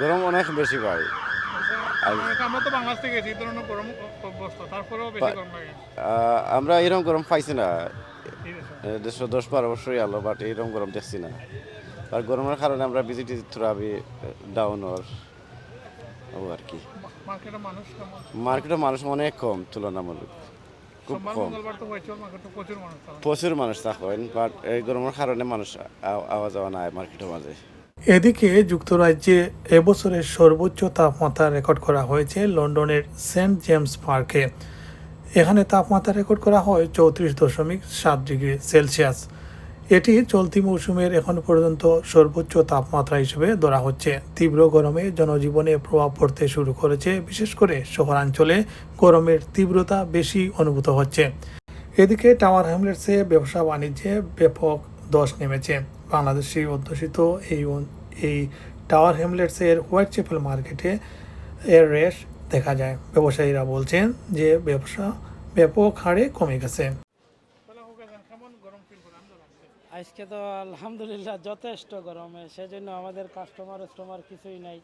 গরম অনেক বেশি পাই আমরা তো এরকম গরম পাইছি না। দেড়শো দশ বারো বছরই আলো বাট এরকম গরম দেখছি না। আর গরমের কারণে আমরা বিজিটি থ্রু আবি ডাউন ওর ও আর কি। মার্কেটে মানুষ অনেক কম তুলনামূলক। খুব কম। তো প্রচুর মানুষ মানুষ থাকেন বাট এই গরমের কারণে মানুষ আওয়া যাওয়া নাই মার্কেটের মাঝে। এদিকে যুক্তরাজ্যে এবছরের সর্বোচ্চ তাপমাত্রা রেকর্ড করা হয়েছে লন্ডনের সেন্ট জেমস পার্কে। এখানে তাপমাত্রা রেকর্ড করা হয় চৌত্রিশ দশমিক সাত ডিগ্রি সেলসিয়াস। এটি চলতি মৌসুমের এখন পর্যন্ত সর্বোচ্চ তাপমাত্রা হিসেবে ধরা হচ্ছে। তীব্র গরমে জনজীবনে প্রভাব পড়তে শুরু করেছে, বিশেষ করে শহরাঞ্চলে গরমের তীব্রতা বেশি অনুভূত হচ্ছে। এদিকে টাওয়ার হ্যামলেটসে ব্যবসা বাণিজ্যে ব্যাপক ধস নেমেছে। বাংলাদেশি অধ্যুষিত এই এই টাওয়ার হ্যামলেটসের হোয়াইট চ্যাপেল মার্কেটে এর রেশ দেখা যায় ব্যবসায়ীরা বলছেন যে ব্যবসা ব্যাপক হারে কমে গেছে। আজকে তো আলহামদুলিল্লাহ যথেষ্ট গরমে, সেজন্য আমাদের কাস্টমার কিছুই নাই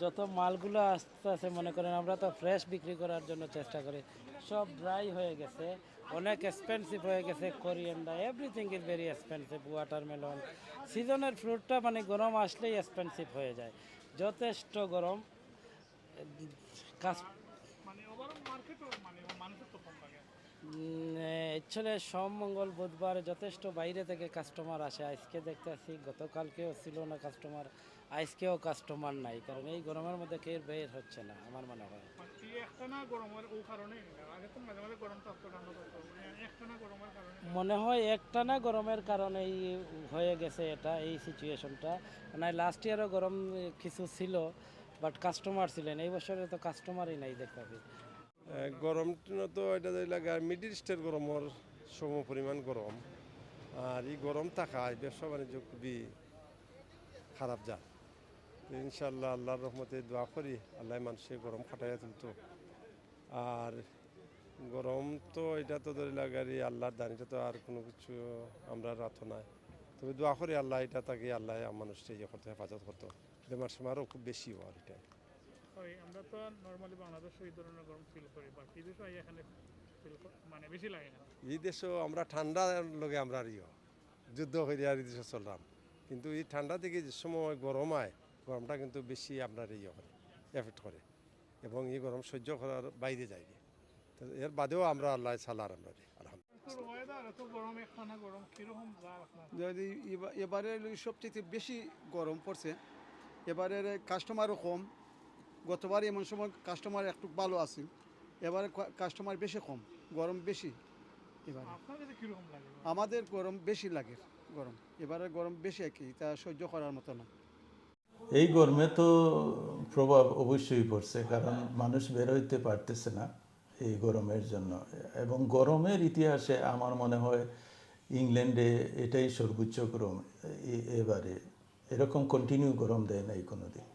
যত মালগুলো আসতে আছে মনে করেন আমরা তো ফ্রেশ বিক্রি করার জন্য চেষ্টা করি, সব ড্রাই হয়ে গেছে, অনেক এক্সপেন্সিভ হয়ে গেছে coriander everything is very expensive watermelon সিজনের ফ্রুটটা মানে গরম আসলেই এক্সপেন্সিভ হয়ে যায়, যথেষ্ট গরম কাস্ট মানে মানে মানুষের তো কম লাগে। অ্যাকচুয়ালি সোম মঙ্গল বুধবার যথেষ্ট বাইরে থেকে কাস্টমার আসে। আজকে দেখতেছি গতকালকেও ছিল না কাস্টমার আজকেও কাস্টমার নাই। কারণ এই গরমের মধ্যে কেউ বের হচ্ছে না আমার মনে হয়। মানে কারণে মানে কারণে। হয় একটানা গরমের কারণেই হয়ে গেছে এটা এই সিচুয়েশনটা মানে লাস্ট ইয়ারও গরম কিছু ছিল বাট কাস্টমার ছিলেন। এই বছরে তো কাস্টমারই নাই দেখতে গরম তো এটা লাগে মিডিল স্টের গরমের সম পরিমাণ গরম। আর এই গরম থাকায় ব্যবসা বাণিজ্য খুবই খারাপ যা ইনশাল্লাহ আল্লাহর রহমতে দোয়া করি, আল্লাহ মানুষের গরম খাটাইয়া তুলতো। আর গরম তো এটা তো ধরে লাগারি আল্লাহর দান এটা তো আর কোনো কিছু আমরা রাত নাই। তবে দোয়া করি আল্লাহ এটা তাকে আল্লাহ মানুষকে ইয়ে করতে, হেফাজত করতো। বেমার সেমারও খুব বেশি হওয়ার এটা। ওই আমরা তো নর্মালি বাংলাদেশে এই ধরনের গরম ফিল করি বাট এই দেশে এখানে ফিল মানে বেশি লাগে না। এই দেশও আমরা ঠান্ডার লগে আমরা ইয়ে যুদ্ধ হয়ে আর এই দেশে চললাম। কিন্তু এই ঠান্ডা থেকে যে সময় গরম হয় গরমটা কিন্তু বেশি আপনার ইয়ে করে এফেক্ট করে। এবং এই গরম সহ্য করার বাইরে যায় তো এর বাদেও আমরা আল্লাহ সালার আমরা যদি এবা- এবারে সবচেয়ে বেশি গরম পড়ছে এবারে কাস্টমারও কম গতবার এমন সময় কাস্টমার একটু ভালো আছে। এবারে কাস্টমার বেশি কম গরম বেশি এবারে। আমাদের গরম বেশি লাগে গরম। এবারে গরম বেশি আর কি তা সহ্য করার মতো না। এই গরমে তো প্রভাব অবশ্যই পড়ছে কারণ মানুষ বের হইতে পারতেছে না এই গরমের জন্য। এবং গরমের ইতিহাসে আমার মনে হয় ইংল্যান্ডে এটাই সর্বোচ্চ গরম এবারে। এরকম কন্টিনিউ গরম দেয় নাই কোনোদিন।